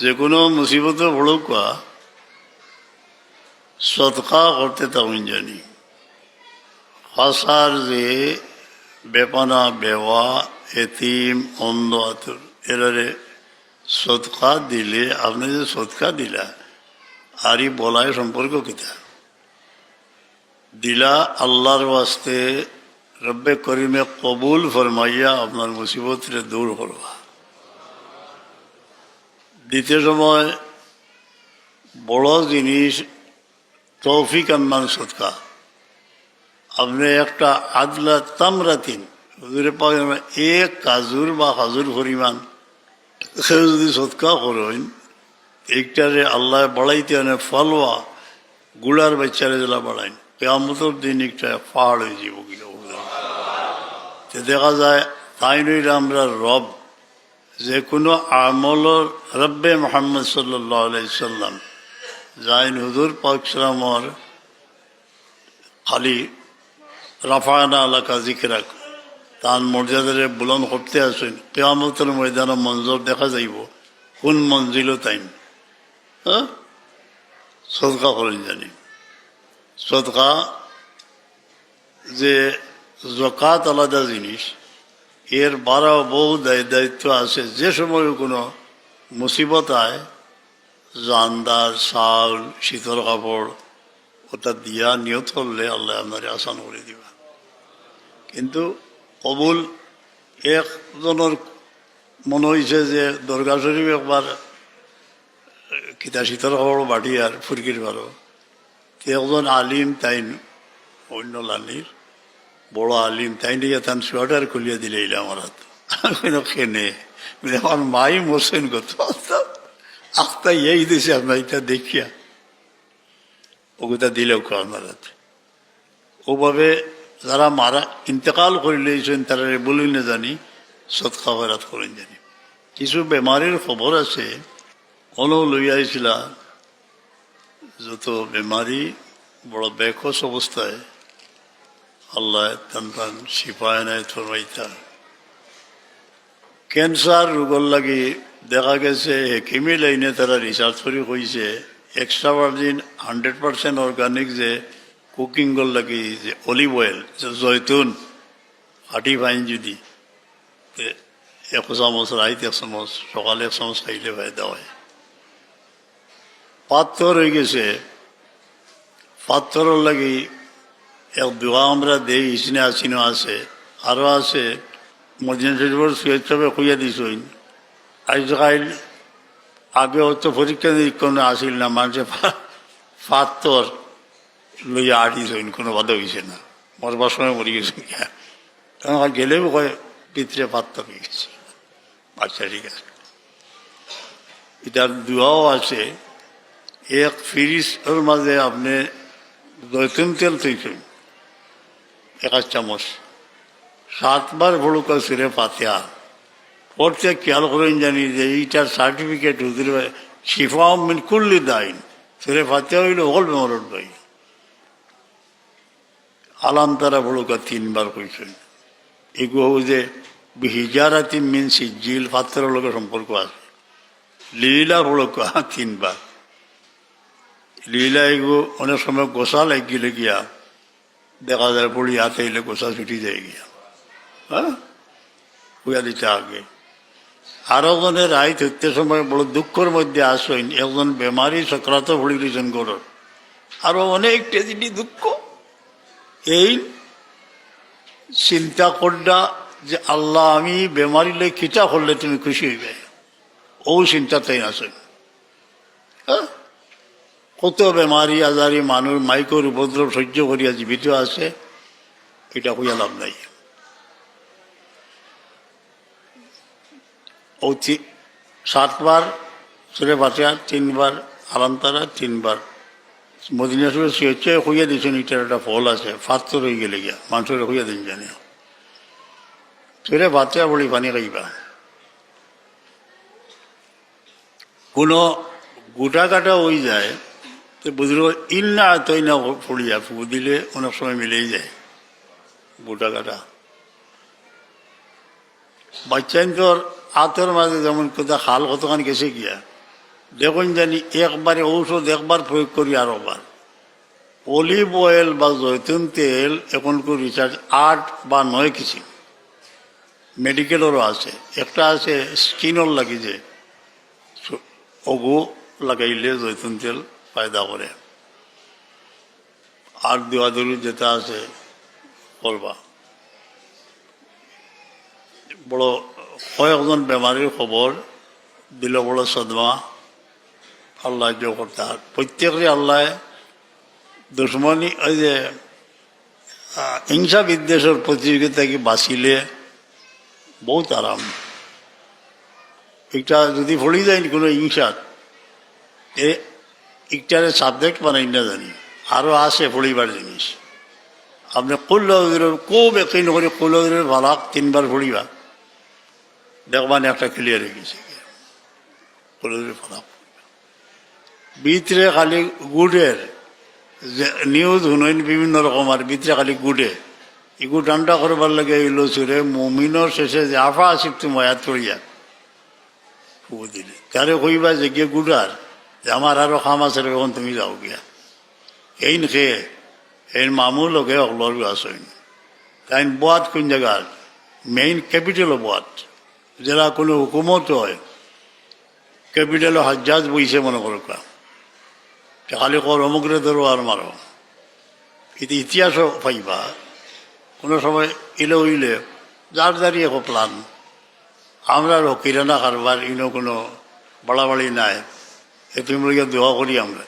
যে কোনো মুসিবত বড়ুকা সৎকা করতে তেমন জানি। ফাঁসার যে বেপানা, বেওয়া, এতিম, অন্ধ, আতুর, এরারে সৎকা দিলে, আপনি যে সৎকা দিলা আর বলায় সম্পর্ক কিতা? দিলা আল্লাহর বাস্তে রব্বে করিমে কবুল ফরমাইয়া আপনার মুসিবতরে দূর করবা। দ্বিতীয় সময়, বড় জিনিস তৌফিক আন্নান সৎকা আপনি একটা আদলা তামরাতিন, হুজুরে পাক এক কাজুর বা হাজুর পরিমাণ সে যদি সৎকা করেন, একটারে আল্লাহ বাড়াইতে আনে ফলওয়া, গুলার বাচ্চারে জেলা বাড়াইন কেমতর দিন একটা পাহাড় হয়ে যাব দেখা যায়, তাই নইলে আমরা রব যে কোনো আমলর রব্বে মোহাম্মদ সাল্লাহ আলাইসাল্লাম যাইন হুজুর পাকসালামর খালি রাফায়না এলাকা জিকিরাক তার মর্যাদারে বুলন করতে আসেন। কেয়ামতের ময়দানে মঞ্জর দেখা যাইব। কোন মঞ্জিলও তাইন। হ্যাঁ? সদকা করেন জানি। সদকা যে জকাত আলাদা জিনিস এর বারাও বহু দায় দায়িত্ব আছে। যে সময় কোনো মুসিবত আয়, জানদার চাউল শীতল কাপড়, ওটা দিয়া নিয়ত করলে আল্লাহ আপনার আসান করে দিবা। কিন্তু কবুল একজনের মনে হয়েছে যে দরগা শরীফ একবার কিতা শীতল কাপড় বাটি আর ফুরকির ভালো একজন আলিম তাইন, অন্য লানির। বড় আলিম, তাই নিয়ে তার সোয়েটার খুলিয়ে দিলে আমার হাত। খেনে আমার মাই মোসেন গত আখতা এই দিছে আমরা এটা দেখিয়া ওগুতা দিলেও আমার হাতে। ওভাবে যারা মারা ইন্তেকাল করে তারা বলি না জানি সৎ খাবারাত করেন জানি। কিছু বেমারির খবর আছে অনও লইয়াইছিলা যত বেমারি, বড় বেকস অবস্থায় আল্লাহ নাই ফরমাইতা। ক্যান্সার রোগর লাগি দেখা গেছে, হেকিমি লাইনে তারা রিসার্চ করে কইছে extra virgin hundred percent organic যে কুকিং গর লাগি যে অলিভ অয়েল যে জৈতুন আটি ফাইন যদি। এক চামচ রাইত এক চামচ, সকালে এক চামচ খাইলে ফায়দা হয়। পাথর হয়ে গেছে। পাথরের লাগি দোয়া আমরা দেই, ইসনে আসিনো আছে আরও আছে মদিনা শরীফের সাহেবে খুঁজে দিছইন আজকাল আগে হয়তো পরীক্ষা কোনো আসিল না, মানুষে পাত্তর লইয়া আটিছইন কোনো বাধা হয়েছে না। মরবার সময় মরি গেছে কারণ গেলেও কয় পিতরে পাত্তর হয়ে গেছে। আচ্ছা ঠিক আছে। এটার দোয়াও আছে, এক ফিরিসের মাঝে আপনি জৈতুন তেল তৈছেন এক চামচ। সাতবার ভুড়ুকা সুরে পাতিয়া। পড়তে খেয়াল করেন জানি যে এইটার সার্টিফিকেট হুজুর শিফা মিন কুল্লি দাইন। সুরে ফাতিয়া হইলে হল বেমরত ভাই আলাম তারা ভুড়ুকা তিনবার কইছেন। এগুলো যে হিজারাতি মিন সিজিল পাত্রের লোকের সম্পর্ক আছে। লীলা ভুড়ুকা তিনবার। লীলা এগো অনেক সময় গোসা লাগিলে গিয়া দেখা যায় পড়ি হাতে এলে গোসা ছুটি যায় গিয়া। হ্যাঁ? দিতে আগে। আরও জনের রায় ধরতে সময় বড় দুঃখের মধ্যে আসেন একজন বেমারি সক্রান্ত ভরি দিয়েছেন গরর। আরও অনেক টেজিটি দুঃখ। এই চিন্তা করডা যে আল্লাহ আমি বেমারিলে খিচা করলে তুমি খুশি হইবে। ও চিন্তা তাই আসেন কত বেমারি আজারি মানুষ মাইকর উপদ্রব সহ্য করিয়া জীবিত আছে, এটা হইয়া লাভ নাই। ও সাতবার, সুরে বাঁচা তিনবার আলামতারা তিনবার। মদিনা সুরে হচ্ছে হইয়া দিয়েছেন, এটার একটা ফল আছে, ফাত্তর হয়ে গেলে গিয়া মানুষের হইয়া দিন জানি। সুরে বাচ্চা বলি পানি খাইবা। কোনো গোটা কাটা হয়ে যায় তো বুঝলো ইন্না তৈ না পড়িয়া ফু দিলে অনেক সময় মিলেই যায় গোটা কাটা বাচ্চাইন তোর আতর মাঝে যেমন কোথাও খাল কতখানি গেছে গিয়া, দেখুন জানি একবারে ঔষধ একবার প্রয়োগ করি আরোবার অলিভ অয়েল বা জৈতুন তেল এখনকার রিসার্চ আট বা নয় কিছু মেডিকেলেরও আছে, একটা আছে স্কিনর লাগি যে লাগাইলে জৈতুন তেল ফায়দা করে। আর দুয়াদুরি যেটা আছে, করবা। বড় কয়েকজন বেমারির খবর, দিল বড় সদমা, আল্লাহ জো করতে। আর প্রত্যেকরে আল্লাহ দুশ্মনী, ওই যে হিংসা বিদ্বেষের প্রতিযোগিতাকে বাঁচিলে, বহুত আরাম। এটা যদি ভরি যায় কোনো হিংসার এ একটারে সাবজেক্ট বানাই না জানি। আরও আছে ভরিবার জিনিস। আপনি কুল্লগিরের খুব একই নকরি কুল্লগিরের ভালাক তিনবার ভরিবা দেখবান একটা ক্লিয়ার হয়ে গেছে। কুল্লগিরের ভালাক ভিতরে খালি গুড়ের নিউজ শুনাইন বিভিন্ন রকম আর ভিতরে খালি গুড়ে ইগু ঠান্ডা করবার লাগে এলো সুরে মমিনর শেষে যে আফা আসিক তুমি ময়াত করিয়া দিলে। তারে কইবা যে গিয়ে গুড়ার যে আমার আরও খাম আছে রে, এখন তুমি যাও গিয়া। এই খেয়ে এই মামুল লোকে অকলর আসইন তাই বোয়াত কোন জায়গার মেইন ক্যাপিটাল বোয়াত। যারা কোনো হুকুমত হয় ক্যাপিটাল হাজ্জাজ বইছে মনে করো খালি কর অমুকরে ধরো আর মারো। কিন্তু ইতিহাসও পাইবা। কোনো সময় ইলে উইলে যার দাঁড়িয়ে হোক প্লান আমরা আর কিরানা কারবার ইনো কোনো বাড়াবাড়ি নাই। এ তুমি দোয়া করি আমরা